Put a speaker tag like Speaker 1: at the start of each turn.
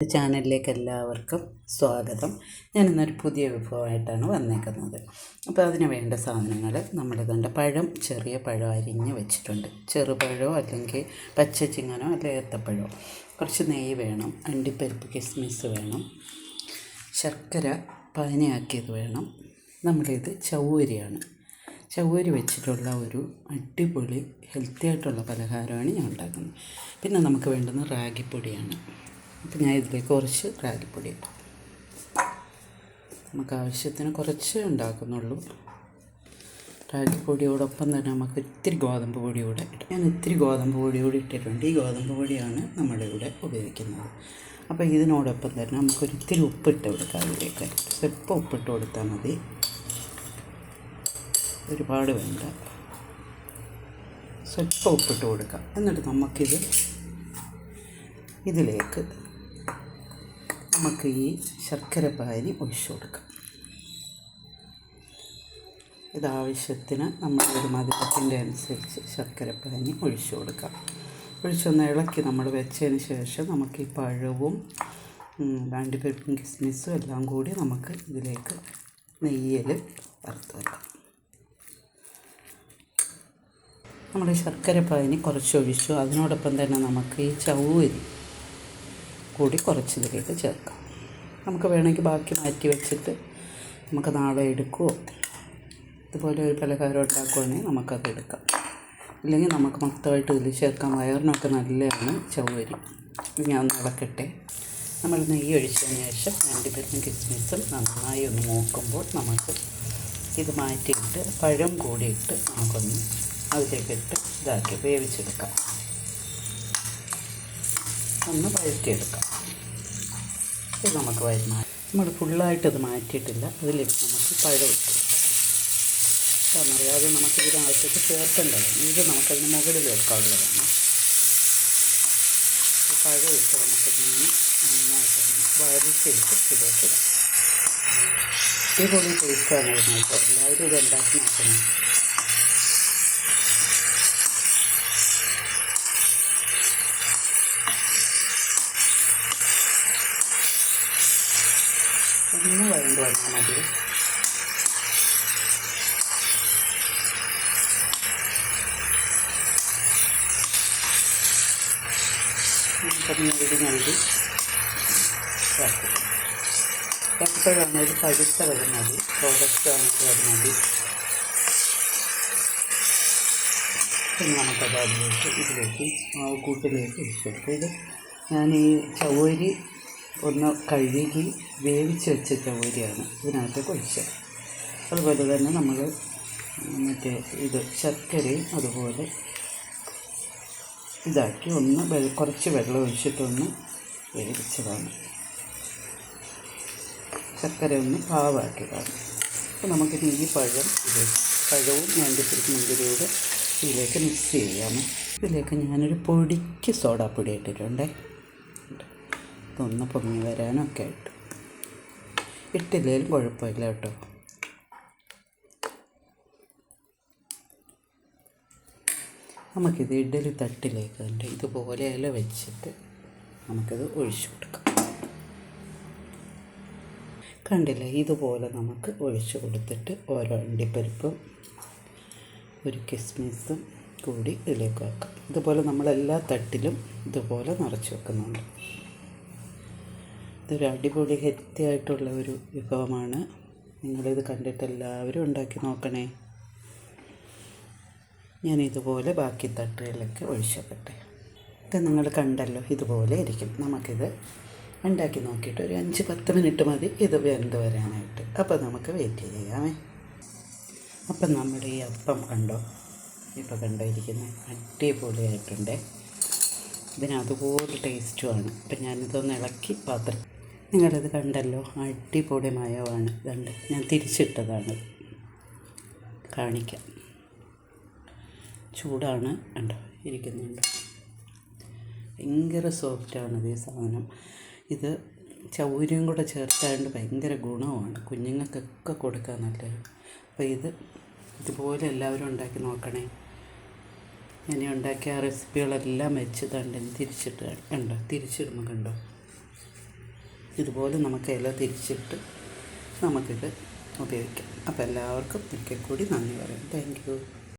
Speaker 1: ചാനലിലേക്ക് എല്ലാവർക്കും സ്വാഗതം. ഞാനിന്നൊരു പുതിയ വിഭവമായിട്ടാണ് വന്നേക്കുന്നത്. അപ്പോൾ അതിന് വേണ്ട സാധനങ്ങൾ നമ്മൾ കണ്ട പഴം ചെറിയ പഴം അരിഞ്ഞ് വെച്ചിട്ടുണ്ട്. ചെറുപഴമോ അല്ലെങ്കിൽ പച്ചച്ചിങ്ങനോ അല്ലെങ്കിൽ ഏത്തപ്പഴമോ കുറച്ച് നെയ്യ് വേണം. അണ്ടിപ്പരിപ്പ് കിസ്മിസ് വേണം. ശർക്കര പാനിയാക്കിയത് വേണം. നമ്മളിത് ചൗവരിയാണ്. ചവ്വരി വെച്ചിട്ടുള്ള ഒരു അടിപൊളി ഹെൽത്തി ആയിട്ടുള്ള പലഹാരമാണ് ഞാൻ ഉണ്ടാക്കുന്നത്. പിന്നെ നമുക്ക് വേണ്ടുന്ന റാഗിപ്പൊടിയാണ്. അപ്പോൾ ഞാൻ ഇതിലേക്ക് കുറച്ച് റാഗിപ്പൊടി ഇട്ടു. നമുക്ക് ആവശ്യത്തിന് കുറച്ച് ഉണ്ടാക്കുന്നുള്ളൂ. റാഗിപ്പൊടിയോടൊപ്പം തന്നെ നമുക്ക് ഇത്തിരി ഗോതമ്പ് പൊടി കൂടെ ഇടാം ഞാൻ ഇത്തിരി ഗോതമ്പ് പൊടി കൂടി ഇട്ടിട്ടുണ്ട്. ഈ ഗോതമ്പ് പൊടിയാണ് നമ്മളിവിടെ ഉപയോഗിക്കുന്നത്. അപ്പോൾ ഇതിനോടൊപ്പം തന്നെ നമുക്ക് ഇത്തിരി ഉപ്പിട്ട് കൊടുക്കാം അതിലേക്ക് സ്വല്പം ഉപ്പിട്ട് കൊടുത്താൽ മതി. ഒരുപാട് വേണ്ട. സ്വല്പം ഉപ്പിട്ട് കൊടുക്കാം. എന്നിട്ട് നമുക്കിത് ഇതിലേക്ക് നമുക്ക് ഈ ശർക്കര പാനി ഒഴിച്ചു കൊടുക്കാം. ഇതാവശ്യത്തിന് ഒരു മധുരത്തിന്റെ അനുസരിച്ച് ശർക്കര പാനി ഒഴിച്ചു കൊടുക്കാം. ഒഴിച്ചൊന്ന് ഇളക്കി നമ്മൾ വെച്ചതിന് ശേഷം നമുക്ക് ഈ പഴവും അണ്ടിപ്പരിപ്പും കിസ്മിസും എല്ലാം കൂടി നമുക്ക് ഇതിലേക്ക് നെയ്യിൽ വറുത്ത് വെക്കാം. നമ്മൾ ശർക്കര പാനി കുറച്ച് ഒഴിച്ചു. അതിനോടൊപ്പം തന്നെ നമുക്ക് ഈ ചൗവരി കൂടി കുറച്ച് ഇതിലേക്ക് ചേർക്കാം. നമുക്ക് വേണമെങ്കിൽ ബാക്കി മാറ്റി വെച്ചിട്ട് നമുക്ക് നാളെ എടുക്കുമോ ഇതുപോലെ ഒരു പലഹാരം ഉണ്ടാക്കുവാണെങ്കിൽ നമുക്കത് എടുക്കാം. ഇല്ലെങ്കിൽ നമുക്ക് മൊത്തമായിട്ട് ഇതിൽ ചേർക്കാം. വയറിനൊക്കെ നല്ലതാണ് ചവരി ഞാൻ നടക്കട്ടെ നമ്മൾ നെയ്യ് ഒഴിച്ചതിന് ശേഷം അണ്ടിപ്പരിപ്പും കിസ്മിസും നന്നായി ഒന്ന് നോക്കുമ്പോൾ നമുക്ക് ഇത് മാറ്റിയിട്ട് പഴം കൂടിയിട്ട് നമുക്കൊന്ന് അതിലേക്കിട്ട് ഇതാക്കി വേവിച്ചെടുക്കാം. ഒന്ന് വഴറ്റിയെടുക്കാം. ഇത് നമുക്ക് വരുന്ന നമ്മൾ ഫുള്ളായിട്ട് ഇത് മാറ്റിയിട്ടില്ല. അതിലേക്ക് നമുക്ക് പഴം ഇട്ട് കാരണം നമുക്ക് ഇതിനകത്തേക്ക് ചേർക്കേണ്ടതാണ് ഇത് നമുക്കതിന് മുകളിൽ വെക്കാവുന്നതാണ്. പഴം ഇട്ട് നമുക്ക് നന്നായിട്ട് വരച്ചെടുത്ത് ഇതിലേക്ക് ഇടാം. ടേസ്റ്റ് ഇതിനകത്ത് എല്ലാവരും ഇത് ഉണ്ടാക്കി നോക്കണം. ഒന്ന് വഴണ്ട് വന്നാൽ മതി. എഴുതി നൽകി എപ്പോഴാണ് ഒരു പഴുത്ത വരുന്നത് പ്രോഡക്റ്റ് ആണെങ്കിൽ അത് മതി. പിന്നെ നമുക്കത് അതിലേക്ക് ഇതിലേക്ക് കൂട്ടിലേക്ക് ഒഴിച്ചെടുക്കും ഇത് ഞാൻ ഈ ചവരി ഒന്ന് കഴുകി വേവിച്ച് വെച്ച ചവരിയാണ് ഇതിനകത്തേക്ക് ഒഴിച്ചത് അതുപോലെ തന്നെ നമ്മൾ മറ്റേ ഇത് ശർക്കരയും അതുപോലെ ഇതാക്കി ഒന്ന് കുറച്ച് വെള്ളം ഒഴിച്ചിട്ടൊന്ന് വേവിച്ചതാണ്. ശർക്കര ഒന്ന് പാവാക്കിയതാണ്. അപ്പോൾ നമുക്കിനി ഈ പഴം ഇത് പഴവും ഞാണ്ടിപ്പിടിക്ക് മുന്തിരിയോട് ഇതിലേക്ക് മിക്സ് ചെയ്യാമോ ഇതിലേക്ക് ഞാനൊരു പൊടിക്ക് സോഡാപ്പൊടി ഇട്ടിട്ടുണ്ടേ. ഒന്ന് പൊങ്ങി വരാനൊക്കെ ആയിട്ട്. ഇട്ടില്ലെങ്കിലും കുഴപ്പമില്ല കേട്ടോ. നമുക്കിത് ഇഡലി തട്ടിലേക്ക് കണ്ട് ഇതുപോലെയല്ല വെച്ചിട്ട് നമുക്കിത് ഒഴിച്ചു കൊടുക്കാം. കണ്ടില്ല? ഇതുപോലെ നമുക്ക് ഒഴിച്ചു കൊടുത്തിട്ട് ഓരോ അണ്ടിപ്പരിപ്പും ഒരു കിസ്മിസും കൂടി ഇതിലേക്ക് വെക്കാം. ഇതുപോലെ നമ്മളെല്ലാ തട്ടിലും ഇതുപോലെ നിറച്ച് വെക്കുന്നുണ്ട്. ഇതൊരു അടിപൊളി ഹെൽത്തി ആയിട്ടുള്ള ഒരു വിഭവമാണ്. നിങ്ങളിത് കണ്ടിട്ട് എല്ലാവരും ഉണ്ടാക്കി നോക്കണേ. ഞാൻ ഇതുപോലെ ബാക്കി തട്ടുകളിലേക്ക് ഒഴിച്ചപ്പെട്ടെ ഇത് നിങ്ങൾ കണ്ടല്ലോ ഇതുപോലെ ഇരിക്കും. നമുക്കിത് ഉണ്ടാക്കി നോക്കിയിട്ട് ഒരു അഞ്ച് പത്ത് മിനിറ്റ് മതി ഇത് വെന്ത് വരാനായിട്ട്. അപ്പോൾ നമുക്ക് വെയിറ്റ് ചെയ്യാമേ. അപ്പം നമ്മുടെ ഈ അപ്പം കണ്ടോ? ഇപ്പോൾ കണ്ടോ ഇരിക്കുന്നത് അടിപൊളിയായിട്ടുണ്ട്. ഇതിന് അതുപോലെ ടേസ്റ്റുമാണ് അപ്പം ഞാനിതൊന്ന് ഇളക്കി പാത്രം നിങ്ങളിത് കണ്ടല്ലോ? അടിപൊളി മയമാണ് കണ്ട്. ഞാൻ തിരിച്ചിട്ടതാണ്. കാണിക്കാം. ചൂടാണ്. കണ്ടോ? ഇരിക്കുന്നുണ്ട്. ഭയങ്കര സോഫ്റ്റാണ് ഈ സാധനം. ഇത് ചൗര്യം കൂടെ ചേർത്തായതുകൊണ്ട് ഭയങ്കര ഗുണമാണ്. കുഞ്ഞുങ്ങൾക്കൊക്കെ കൊടുക്കാൻ നല്ലത്. അപ്പോൾ ഇത് ഇതുപോലെ എല്ലാവരും ഉണ്ടാക്കി നോക്കണേ. ഞാൻ ഉണ്ടാക്കിയ റെസിപ്പികളെല്ലാം വെച്ച് തണ്ട്. തിരിച്ചിട്ട് കണ്ടോ? തിരിച്ചിടുമ്പോൾ കണ്ടോ? ഇതുപോലെ നമുക്ക് ഇല തിരിച്ചിട്ട് നമുക്കിത് ഉപയോഗിക്കാം. അപ്പോൾ എല്ലാവർക്കും ഒരിക്കൽ കൂടി നന്ദി പറയാം താങ്ക്